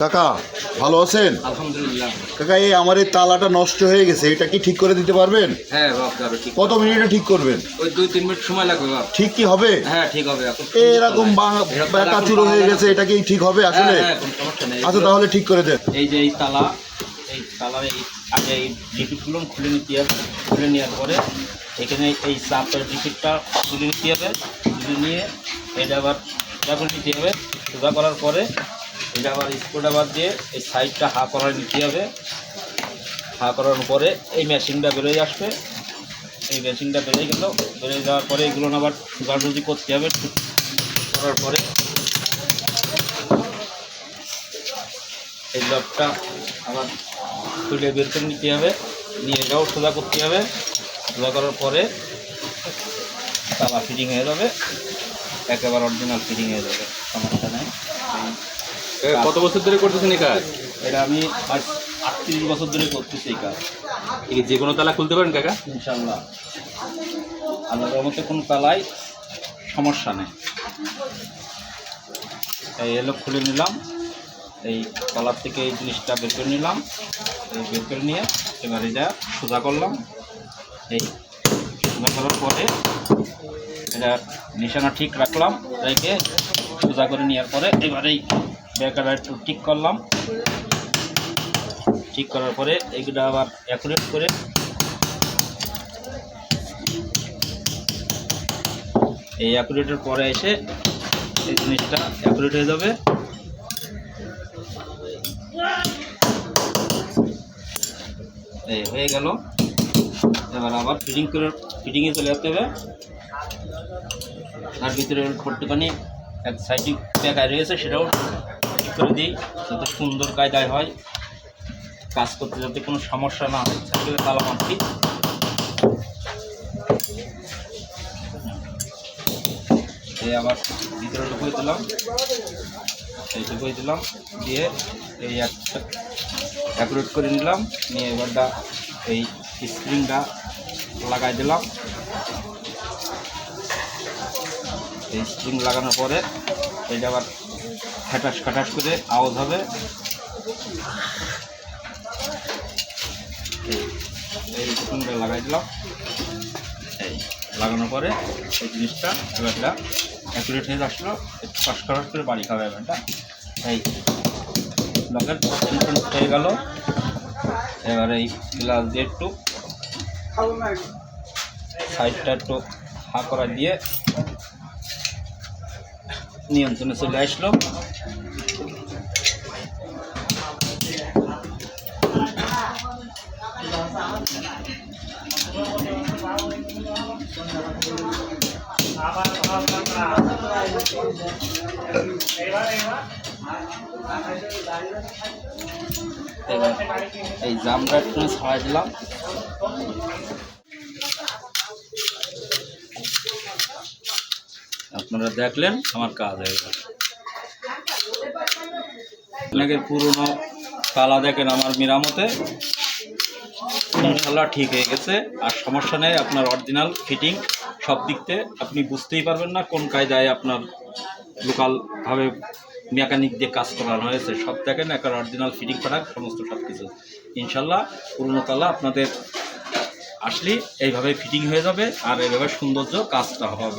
কাকা ভালো আছেন? আলহামদুলিল্লাহ। কাকা এই আমার এই তালাটা নষ্ট হয়ে গেছে এটা কি ঠিক করে দিতে পারবেন? হ্যাঁ কত মিনিটে ঠিক করবেন? ওই দুই তিন মিনিট সময় লাগবে ঠিক কি হবে? হ্যাঁ ঠিক হবে এরকম কাচুরো হয়ে গেছে এটা কি ঠিক হবে আসলে? হ্যাঁ, হ্যাঁ, সমস্যা নেই। আচ্ছা তাহলে ঠিক করে দেন। এই যে এই তালা এই তালার এই আগে এই ডিপিটগুলো খুলে নিতে হবে খুলে নেওয়ার পরে এখানে এই চাপের ডিপিটটা তুলে নিতে হবে খুলে নিয়ে এটা আবার সোজা করে নিতে হবে সোজা করার পরে এটা আবার স্ক্রুটা বাদ দিয়ে এই সাইডটা হা করা নিতে হবে। হা করার পরে এই মেশিনটা বেরোয় আসবে। এই মেশিনটা বেরোয় গেল। বেরোয় যাওয়ার পরে এগুলো আবার সুজাসুজি করতে হবে। করার পরে এই লকটা আবার খুলে বের করে নিতে হবে। নিয়ে এটাও সোজা করতে হবে। সোজা করার পরে তালা ফিটিং হয়ে যাবে। একেবারে অরিজিনাল ফিটিং হয়ে যাবে। কত বছর ধরে করতেছেন এই কাজ? এটা আমি আজ আটত্রিশ বছর ধরে করতেছি এই কাজ। এই যে কোনো তালা খুলতে পারেন কাকা? ইনশাল্লাহ আল্লাহর মধ্যে কোনো তালাই সমস্যা নেই। এই এলো খুলে নিলাম। এই কলার থেকে এই জিনিসটা বের করে নিলাম। এই বের করে নিয়ে এবার এটা সোজা করলাম। এই সোজা করার পরে এটা নিশানা ঠিক রাখলাম। রেখে সোজা করে নেওয়ার পরে এবার এই ব্যাকারটা একটু ঠিক করলাম। ঠিক করার পরে এগুলো আবার অ্যাকুরেট করে এই অ্যাকুরেটের পরে এসে এই জিনিসটা অ্যাকুরেট হয়ে যাবে। এই হয়ে গেল। এবার আবার ফিটিং করে ফিটিংয়ে চলে যেতে হবে। তার ভিতরে একটুখানি এক সাইডে বেকায় রয়েছে, সেটাও ঠিক করে দিই, যাতে সুন্দর কায়দায় হয়। কাজ করতে যাতে কোনো সমস্যা না হয় সাইকেলে তালা এই আবার ভিতরে ঢুকিয়ে দিলাম। এই ঢুকিয়ে দিলাম, দিয়ে এই একটা অ্যাকুরেট করে নিলাম, নিয়ে এবারটা এই স্প্রিংটা লাগাই দিলাম। এই স্প্রিং লাগানোর পরে এটা আবার খাটাস খাটাস করে আওয়াজ হবে। এই লাগাই দিলাম। এই লাগানোর পরে এই জিনিসটা এবারটা অ্যাকুরেট হয়ে আসলো। কষ খরচ করে বাড়ি খাবে এবারটা এই লকের হয়ে গেল। এবার এই গ্লাস দিয়ে একটু সাইডটা একটু হা করা দিয়ে নিয়ন্ত্রণে চলে আসলো। এই জামটা একটু ছাড়াই দিলাম। আপনারা দেখলেন, আমার কাজ হয়ে গেল। আপনাকে পুরনো তালা দেখেন আমার মেরামতে। ইনশাল্লাহ ঠিক হয়ে গেছে। আর সমস্যা নেই, আপনার অরিজিনাল ফিটিং সব দিক থেকে আপনি বুঝতেই পারবেন না কোন কায়দায় আপনার লোকালভাবে মেকানিক দিয়ে কাজ করানো হয়েছে। সব দেখেন একটা অরিজিনাল ফিটিং প্রোডাক্ট সমস্ত সব কিছু। ইনশাল্লাহ পুরনো তালা আপনাদের আসলে এইভাবে ফিটিং হয়ে যাবে, আর এইভাবে সৌন্দর্য কাজটা হবে।